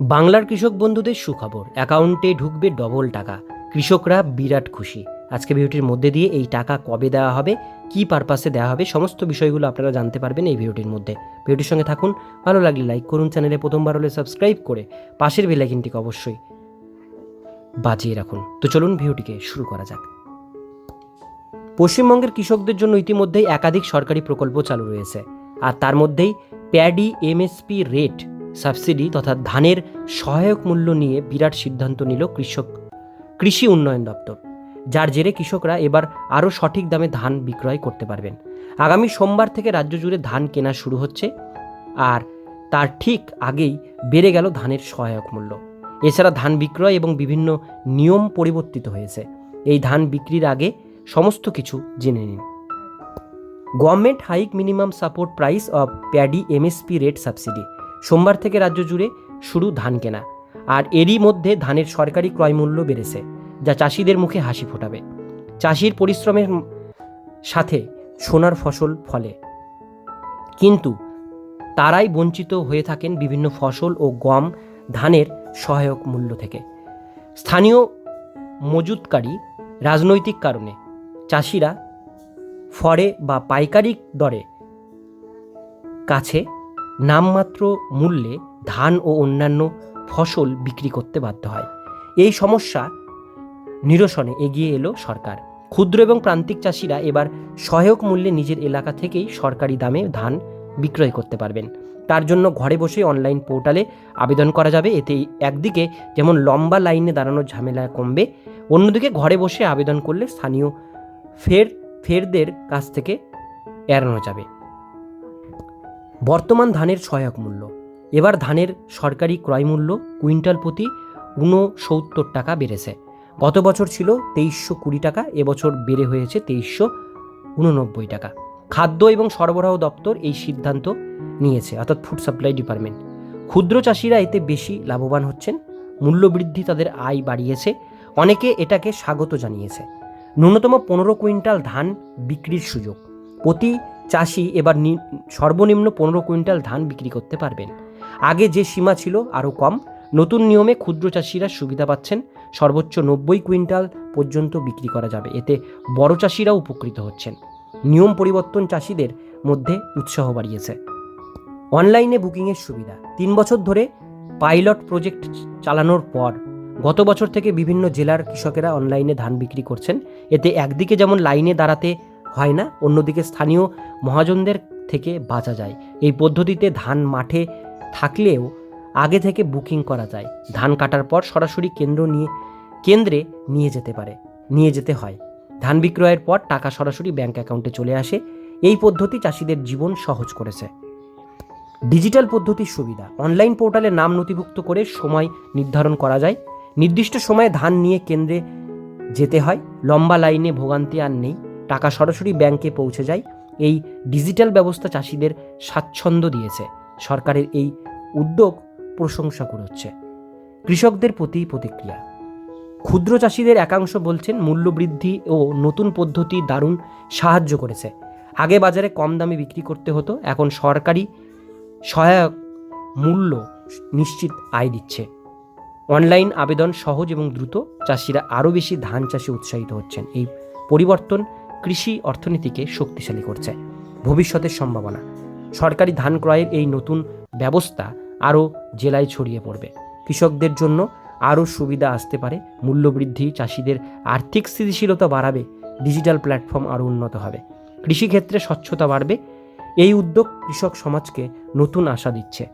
বাংলার কৃষক বন্ধুদের সুখবর। অ্যাকাউন্টে ঢুকবে ডবল টাকা। কৃষকরা বিরাট খুশি। আজকে ভিডিওটির মধ্যে দিয়ে এই টাকা কবে দেওয়া হবে, কী পারপাসে দেওয়া হবে, সমস্ত বিষয়গুলো আপনারা জানতে পারবেন এই ভিডিওটির মধ্যে। ভিডিওটির সঙ্গে থাকুন, ভালো লাগলে লাইক করুন, চ্যানেলে প্রথমবার হলে সাবস্ক্রাইব করে পাশের বেলাইকিনটিকে অবশ্যই বাজিয়ে রাখুন। তো চলুন ভিডিওটিকে শুরু করা যাক। পশ্চিমবঙ্গের কৃষকদের জন্য ইতিমধ্যেই একাধিক সরকারি প্রকল্প চালু রয়েছে। আর তার মধ্যেই প্যাডি এমএসপি রেট সাবসিডি তথা ধানের সহায়ক মূল্য নিয়ে বিরাট সিদ্ধান্ত নিল কৃষক কৃষি উন্নয়ন দপ্তর, যার জেরে কৃষকরা এবার আরও সঠিক দামে ধান বিক্রয় করতে পারবেন। আগামী সোমবার থেকে রাজ্য জুড়ে ধান কেনা শুরু হচ্ছে আর তার ঠিক আগেই বেড়ে গেল ধানের সহায়ক মূল্য। এছাড়া ধান বিক্রয় এবং বিভিন্ন নিয়ম পরিবর্তিত হয়েছে। এই ধান বিক্রির আগে সমস্ত কিছু জেনে নিন। Government hike minimum support price of paddy MSP rate subsidy. সোমবার থেকে রাজ্য জুড়ে শুরু ধান কেনা, আর এরই মধ্যে ধানের সরকারি ক্রয় মূল্য বেড়েছে, যা চাষিদের মুখে হাসি ফোটাবে। চাষির পরিশ্রমের সাথে সোনার ফসল ফলে। কিন্তু তারাই বঞ্চিত হয়ে থাকেন বিভিন্ন ফসল ও গম ধানের সহায়ক মূল্য থেকে। স্থানীয় মজুতকারী রাজনৈতিক কারণে চাষিরা ফরে বা পাইকারি দরে কাছে নামমাত্র মূল্যে ধান ও অন্যান্য ফসল বিক্রি করতে বাধ্য হয়। এই সমস্যা নিরসনে এগিয়ে এলো সরকার। ক্ষুদ্র এবং প্রান্তিক চাষিরা এবার সহায়ক মূল্যে নিজের এলাকা থেকেই সরকারি দামে ধান বিক্রয় করতে পারবেন। তার জন্য ঘরে বসে অনলাইন পোর্টালে আবেদন করা যাবে। এতে একদিকে যেমন লম্বা লাইনে দাঁড়ানোর ঝামেলা কমবে, অন্যদিকে ঘরে বসে আবেদন করলে স্থানীয় ফের, ফেরদের কাছ থেকে এড়ানো যাবে। বর্তমান ধানের সহায়ক মূল্য। এবার ধানের সরকারি ক্রয় মূল্য কুইন্টাল প্রতি ঊনসত্তর টাকা বেড়েছে। গত বছর ছিল তেইশশো কুড়ি টাকা, এবছর বেড়ে হয়েছে তেইশশো উননব্বই টাকা। খাদ্য এবং সরবরাহ দপ্তর এই সিদ্ধান্ত নিয়েছে, অর্থাৎ ফুড সাপ্লাই ডিপার্টমেন্ট ক্ষুদ্র চাষিরা এতে বেশি লাভবান হচ্ছেন মূল্যবৃদ্ধি তাদের আয় বাড়িয়েছে, অনেকে এটাকে স্বাগত জানিয়েছে। ন্যূনতম পনেরো কুইন্টাল ধান বিক্রির সুযোগ। প্রতি চাষি এবার সর্বনিম্ন পনেরো কুইন্টাল ধান বিক্রি করতে পারবেন। আগে যে সীমা ছিল আরও কম। নতুন নিয়মে ক্ষুদ্র চাষিরা সুবিধা পাচ্ছেন। সর্বোচ্চ নব্বই কুইন্টাল পর্যন্ত বিক্রি করা যাবে। এতে বড় চাষিরাও উপকৃত হচ্ছেন। নিয়ম পরিবর্তন চাষিদের মধ্যে উৎসাহ বাড়িয়েছে। অনলাইনে বুকিংয়ের সুবিধা। তিন বছর ধরে পাইলট প্রজেক্ট চালানোর পর গত বছর থেকে বিভিন্ন জেলার কৃষকেরা অনলাইনে ধান বিক্রি করছেন। এতে একদিকে যেমন লাইনে দাঁড়াতে হয় না, অন্যদিকে স্থানীয় মহাজনদের থেকে বাঁচা যায়। এই পদ্ধতিতে ধান মাঠে থাকলেও আগে থেকে বুকিং করা যায়। ধান কাটার পর সরাসরি কেন্দ্র নিয়ে, কেন্দ্রে নিয়ে যেতে পারে, নিয়ে যেতে হয়। ধান বিক্রয়ের পর টাকা সরাসরি ব্যাংক অ্যাকাউন্টে চলে আসে। এই পদ্ধতি চাষিদের জীবন সহজ করেছে। ডিজিটাল পদ্ধতির সুবিধা। অনলাইন পোর্টালে নাম নথিভুক্ত করে সময় নির্ধারণ করা যায়। নির্দিষ্ট সময়ে ধান নিয়ে কেন্দ্রে যেতে হয়। লম্বা লাইনে ভোগান্তি আর নেই। টাকা সরাসরি ব্যাংকে পৌঁছে যায়। এই ডিজিটাল ব্যবস্থা চাষিদের স্বাচ্ছন্দ্য দিয়েছে। সরকারের এই উদ্যোগ প্রশংসা করছে। কৃষকদের প্রতি প্রতিক্রিয়া। ক্ষুদ্র চাষিদের একাংশ বলছেন মূল্যবৃদ্ধি ও নতুন পদ্ধতি দারুণ সাহায্য করেছে। আগে বাজারে কম দামে বিক্রি করতে হতো, এখন সরকারি সহায়ক মূল্য নিশ্চিত আয় দিচ্ছে। অনলাইন আবেদন সহজ এবং দ্রুত। চাষিরা আরও বেশি ধান চাষে উৎসাহিত হচ্ছেন। এই পরিবর্তন কৃষি অর্থনীতিকে শক্তিশালী করছে। ভবিষ্যতের সম্ভাবনা। সরকারি ধান ক্রয়ের এই নতুন ব্যবস্থা আরও জেলায় ছড়িয়ে পড়বে। কৃষকদের জন্য আরও সুবিধা আসতে পারে, মূল্যবৃদ্ধি, চাষিদের আর্থিক স্থিতিশীলতা বাড়াবে, ডিজিটাল প্ল্যাটফর্ম আরও উন্নত হবে। কৃষিক্ষেত্রে স্বচ্ছতা বাড়বে, এই উদ্যোগ কৃষক সমাজকে নতুন আশা দিচ্ছে।